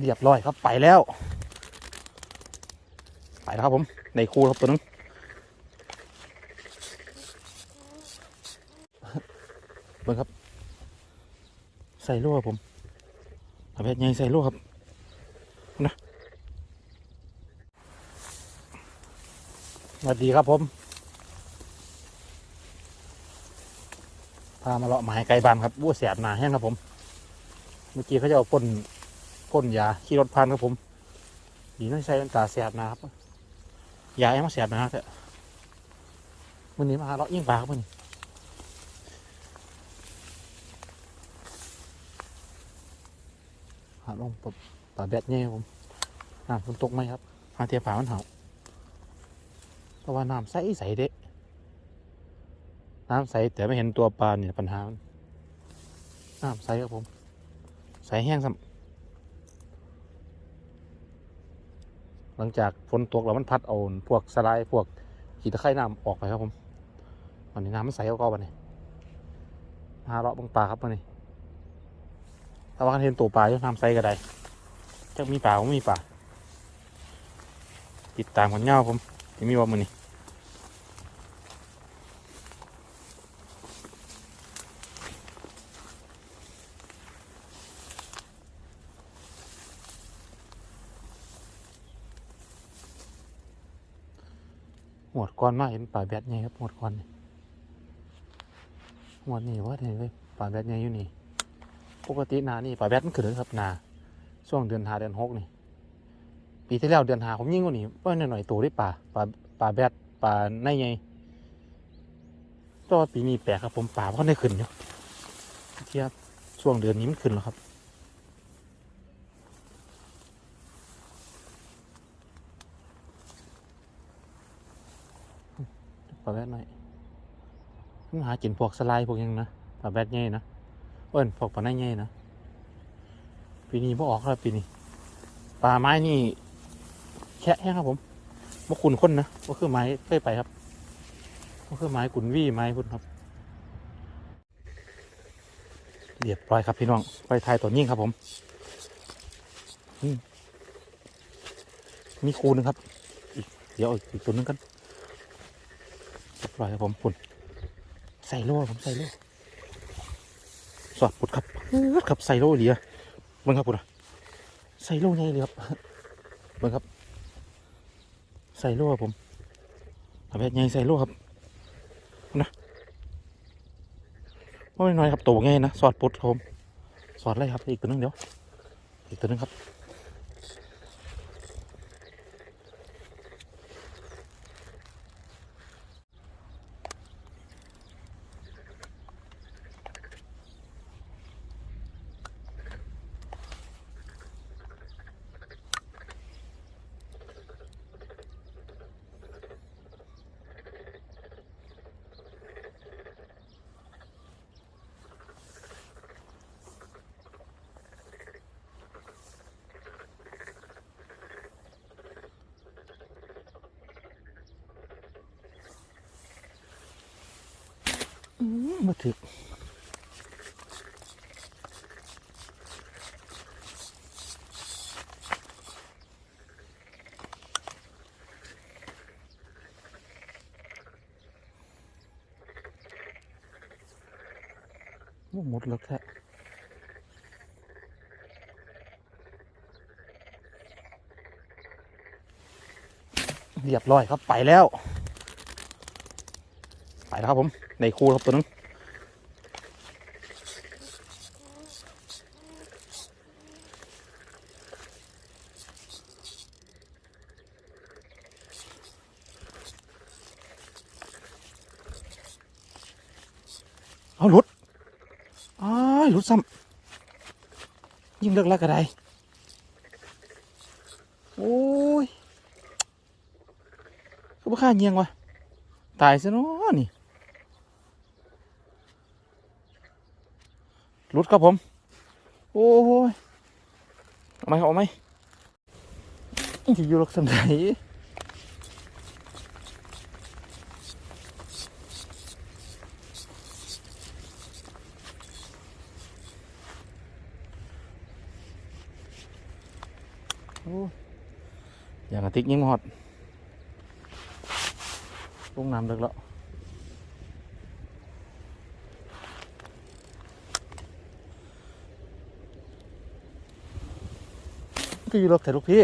เรียบร้อยครับไปแล้ว ไปแล้วครับผมในคูครับตัวนึงเบิ่งครับ ใส่ลูกครับผมเอาเพชรใหญ่ใส่ลูกครับนะสวัสดีครับผมพามาเลาะหมายไก่บานครับวัวแสบหนาแห้งครับผม เมื่อกี้เขาจะเอาพ่น พ่นยาขี่รถพันครับผมดีน่าใช้เป็นตาแสบนะครับยาให้มแสบนาเถอะวันนี้มาหาเลาะยิ่งปลาครับวันหาลงปบปลาแบดเนี่ยผมน้ำฝนตกไหมครับหาเทียปลามันเห่าเพราะว่าน้ำใสใสเด็น้ำใสแต่ไม่เห็นตัวปลาเนี่ยปัญหาน้ำใสครับผม ใสแห้งซ้ำ หลังจากฝนตกแล้วมันพัดเอาพวกสไลด์พวกขีตะไคร่น้ำออกไปครับผมวันนี้น้ำมันใสก็วันนี้หาเลาะบางปลาครับวันนี้ถ้าว่ากันเห็นตัวปลาอยู่น้ำใสก็ได้จะมีปลาก็มีปลาติดตามกันเงาผมที่มีว่ามือนี้ วดก้อนมาเห็นปลาแบดไงครับหมวดก้อนนี่หมวดนี่ว่าเห็นเลยปลาแบดไงอยู่นี่ ปกตินานี่ปลาแบดมันขึ้นเลยครับนาช่วงเดือนหาเดือนหกนี่ ปีที่แล้วเดือนหาผมยิ่งกว่านี้เพิ่นหน่อยๆตัวได้ปลาปลาปลาแบดปลาในไงแตัวปีนี้แปลกครับผมปลาเพราะได้ขึ้นอยู่เทียบช่วงเดือนนี้มันขึ้นแล้วครับาแบดหน่อยมันหากินพวกสไลด์พวกยังนะปลาแบดใหญ่นะเอิ้นพวกปลาในใหญ่นะปีนี้พ่อออกแล้วปีนี้ปลาไม้นี่แค่แห้งครับผมว่าคุณคนนะว่คือไม้เคยไปครับว่คือไม้กุนวี่ไม้พุ่นครับเรียบร้อยครับพี่น้องไปทายตัวยิ่งครับผมมีคูนึงครับ เดี๋ยวอีกตัวนึงกัน ร้อยครับผมปุ่นใส่โล่ผมใส่โล่สอดปุดครับครับใส่โล่เหลียเบิ่งครับปุดอะใส่โล่ไงเลยครับเบิ่งครับ ใส่โล่ผมเอาแบบไงใส่โล่ครับนะโอ้ยน้อยครับโตไงนะสอดปุดครับผมสอดไรครับอีกตัวนึงเดี๋ยวอีกตัวนึงครับ มาถึกหมดแล้วแท้เรียบร้อยครับไปแล้ว แล้วครับผมในคูครับตัวนึงเอาหลุดอ้ายหลุดซ้ำยิ่งเลิกแล้วก็ได้โอ้ยก็บ่ค่าเงียงวะตายซะเนาะนี่ หลุดครับผม โอ้ยเอาไหมเอาไหมจะอยู่ลักษณะไหนอย่างกระติกยิงหอดลงน้ำเลิกแล้ว ก็อยู่รถแต่ลูกพี่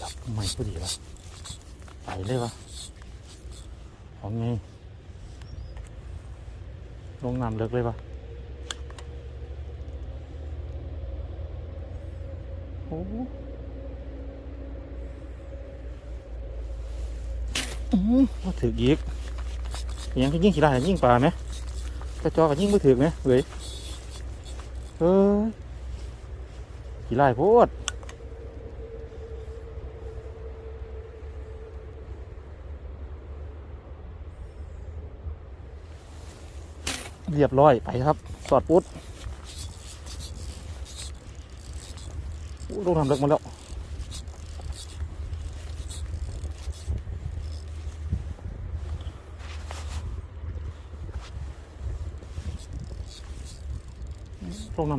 จับใหม่พอดีวะไปเลยวะของไงลงน้ำเลิกเลยวะโอ้อืมมาถืออีกยังก็ยิ่งขี้ได้ยิ่งปลาไหมกระจอกก็ยิ่งไม่ถือไหมเว้ย ออขี่ไล่โพดเรียบร้อยไปครับ สอดปุ๊ดอู้ลงทำเล็กมาแล้ว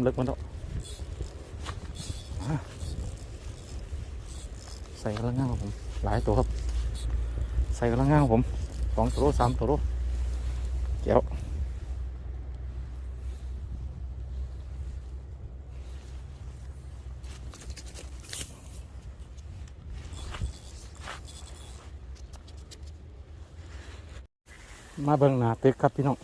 ลงน้ำเลิกมาแล้วอะใส่กระลังงามครับผม หลายตัวครับ ใส่กระลังงามครับผมสองตัวสามตัวเจ้ามาเบิ่งหน้าตึกครับพี่น้อง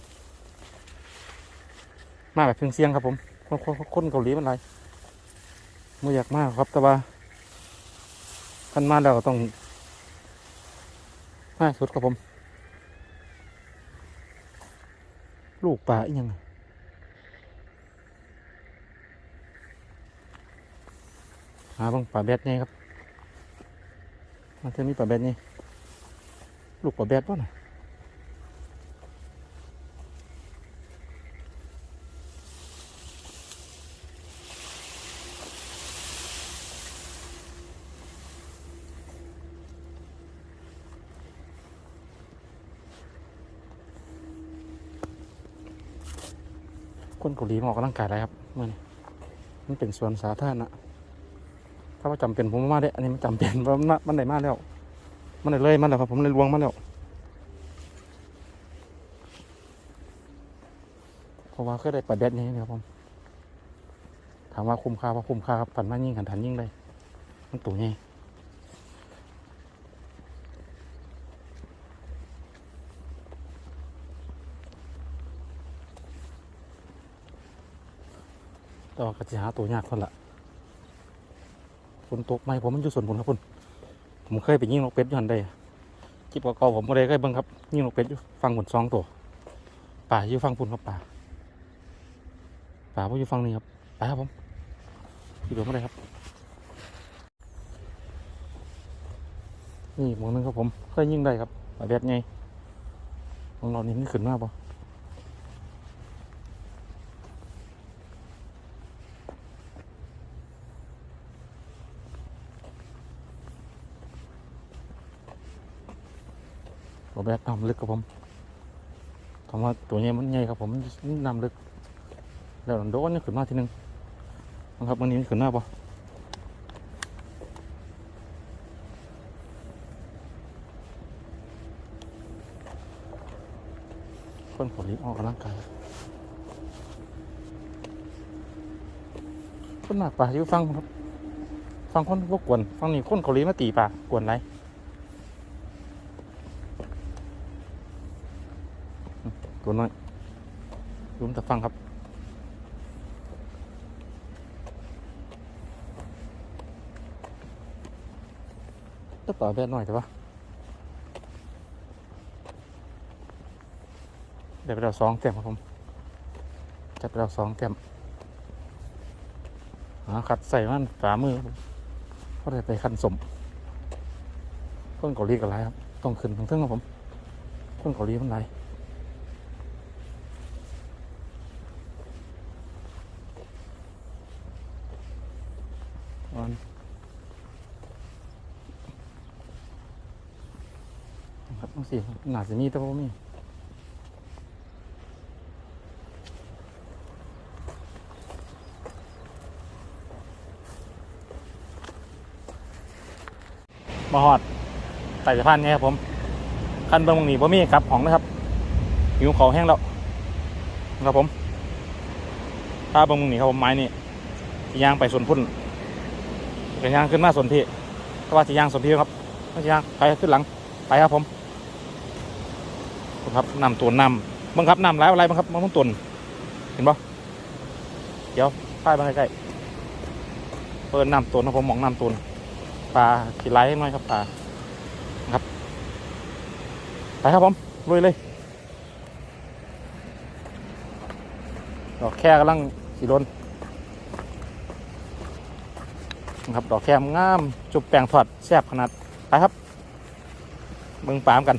มาแบบเพียงเสียงครับผม คนคนคนเกาหลีมันไรไม่อยากมากครับ แต่ว่าคันมาแล้วก็ต้องมาสุดครับผม ลูกป่าอีกยังหาบังป่าแบดไงครับมันจะมีป่าแบดไงลูกป่าแบดป่ะน่ะ คนเกาหลีมาออกกำลังกายอะไรครับเมื่อนี้มันเป็นส่วนสาธารณะถ้าว่าจำเป็นผมมาได้ อันนี้มันจำเป็นเพราะมันมันได้มาแล้ว มันได้เลยมาแล้วครับ ผมเลยลวงมาแล้วเพราะว่าเคยได้ประเด็นนี้นะครับผมถามว่าคุ้มค่าว่าคุ้มค่าครับฝันมายิ่งขันทันยิ่งได้มันตัวนี้แต่ ว่าก็จะหาตัวยากคนละฝนตกไหมผมมันอยู่ส่วนบนครับคุณผมเคยไปยิงนกเป็ดยู่หันได้คลิปเก่าผมไม่ได้เคยเบิ่งครับยิงนกเป็ดอยู่ฟังบนซองตัวป่าอยู่ฟังพุ่นครับป่าป่าพวกอยู่ฟังนี่ครับไปครับผมอยู่เดี๋ยวไม่ได้ครับ นี่หมองนึงครับผมเคยยิงได้ครับแบบไงของเรานี่ขึ้นมากปะ ตัวแบบน้ำลึกครับผมถามว่าตัวใหญ่มันใหญ่ครับผมน้ำลึก แล้วโดนนี่ขึ้นมาทีหนึงนะครับวันนี้ขึ้นหน้าปะคนผลิตออกกำลังกายคนมากป่าอยู่ฟังครับ ฟังคนพวกกวน ฟังนี่คนเกาหลีมาตีป่ากวนไรัวน้อยลุ้มตะฟังครับก็ต่อแบดหน่อยแต่ว่าเดี๋ยวไปเราสองเต็มครับผมจัดไปเราสองเต็มหาขัดใส่มันฝ่ามือเพก็ได้ไปขันสมต้นเกาหลีกันไรครับ ต้องขึ้นทั้งทั้งครับผมต้นเกาหลีมันไร สิหนาจะมีแต่ว่มีมาหอดไต่สะพานไงครับผมคันเบิ้งมึงนี่บ่มีกลับของนะครับหิวเขาแห้งแล้วครับผมถ้าเบิ้งมึงนี่ครับผมไม้นี่ยางไปส่วนพุ่นจะย่างขึ้นมาส่วนพี่เพราว่าจะยางส่วนพี่ครับไม่ใช่ยางไปขึ้นหลังไปครับผม ครับนำตัวน้ำบังคับน้ำไหลอะไรบังคับมันตุนเห็นปะเดี๋ยวป้ายมาใกล้ๆเปิดน้ำตุนนะผมมองน้ำตุนปลาขีไหลหน่อยครับปลาครับไปครับผมลุยเลยดอกแค่กำลังสีโดนนะครับดอกแค่งาม จุบแปลงถอดแซ่บขนาด ไปครับเบิ่งปามกัน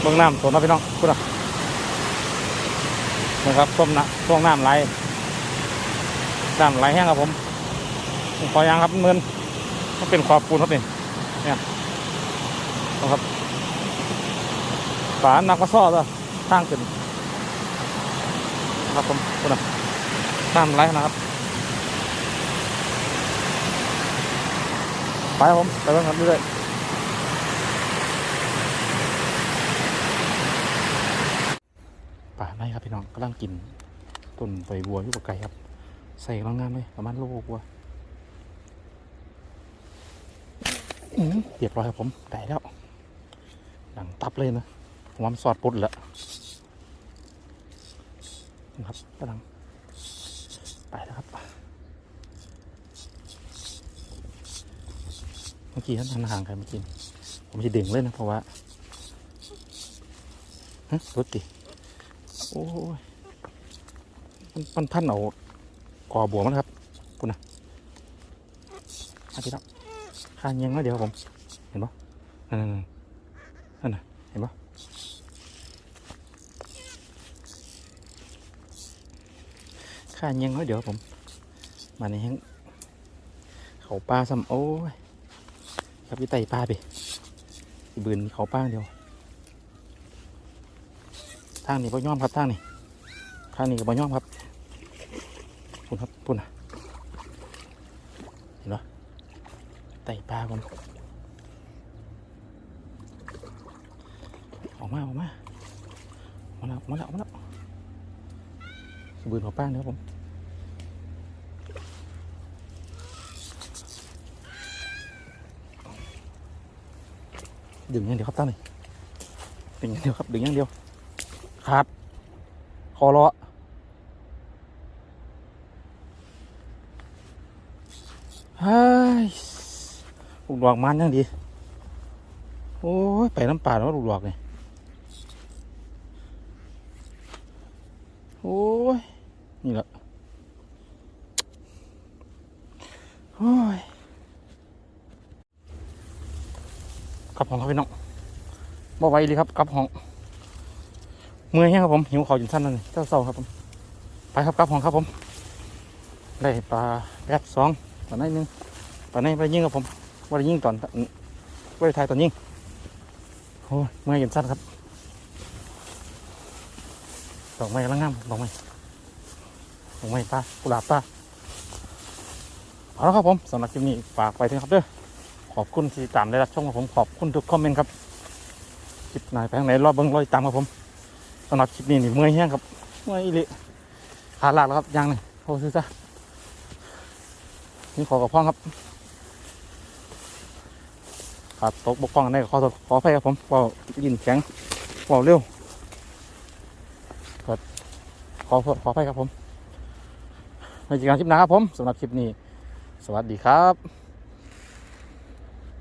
เบิ่งน้ำสนนะพี่น้องพูดนะนะครับต้มนะช่วงน้ำไหลน้ำไหลแห้งครับผมขอยางครับเมินมันเป็นความปูนครับนี่เนี่ยนะครับฝานักมาซ่อตัวสร้างขึ้นนะครับผมคุณนะสร้างไรนะครับไปครับผมไปเบิ่งกันเรื่อย ป่าไม้ครับพี่น้องกำลังกินต้นใบบัวยู่กับไก่ครับ ใส่กำลังงามเลยประมาณโลกว่าเรียบร้อยครับผมได้แล้วดังตับเลยนะผมว่ามันสอดปุดแล้วนะครับกำลังไปแล้วครับเมื่อกี้ท่านห่างๆกันเมื่อกี้ผมจะดึงเลยนะเพราะว่าฮะรถติ โอ้ยมันมันพันเอากอบัวมันครับคุณนะอาทิตย์แล้วข้างยังน้อยเดี๋ยวผมเห็นปะนั่นนั่นนั่นนะเห็นปะข้างยังน้อยเดี๋ยวผมมาในแห้งเขาปลาซ้ำโอ้ยครับพี่ไต่ปลาไปบืนมีเขาปลาเดียวางนี้บ่ย่อมครับทางนี้ทางนี้ก็บ่ย่อมครับปุ่นครับปุ่นนะไต่ปลาคนออกมาออกมามาแล้วมาแล้วมาแล้วบืนของป้าเนื้อผมดึงอย่างเดียวครับตั้งนี่ดึงอย่างเดียวครับดึงอย่างเดียว ขาดคอล้อเฮ้ยลูกดอกมันยังดี โอ้ย ไปน้ำป่าแล้วลูกดอกนี่โอ้ย นี่แหละโอ้ยกลับห้องครับพี่น้องบ่ไหวเลยครับกลับห้อง เมื่อยแห้งครับผมหิวขอจนสั้นนั่นเจ้าเศร้าครับผม ไปครับกลับห้องครับผมได้ปลาแป๊บสองปลาในหนึ่งปลาในไปยิงครับผมว่าได้ยิงตอนว่าได้ถ่ายตอนยิงโอ้ยเมื่อยเย็นสั้นครับดอกไม้กำลังงามดอกไม้ดอกไม้ป้ากุหลาบป้าเอาละครับผมสำหรับคลิปนี้ฝากไปด้วยครับเด้อขอบคุณที่ตามได้รับชมครับผมขอบคุณทุกคอมเมนต์ครับคลิปไหนไปทางไหนรอบเบิ้งรอยตามครับผม สำหรับคลิปนี้นี่เมื่อยแห้งครับเมื่อยอีหลิขาลากแล้วครับยังนี่โอ้ซื้อซะนี่ขอกับพ่องครับขาตกบกพร่องอันใดก็ขอโทษขออภัยครับผมเว่ายินแข็งเว่าเร็วก็ขอขออภัยครับผมในกิจกรรมคลิปหน้าครับผมสำหรับคลิปนี้ สวัสดีครับ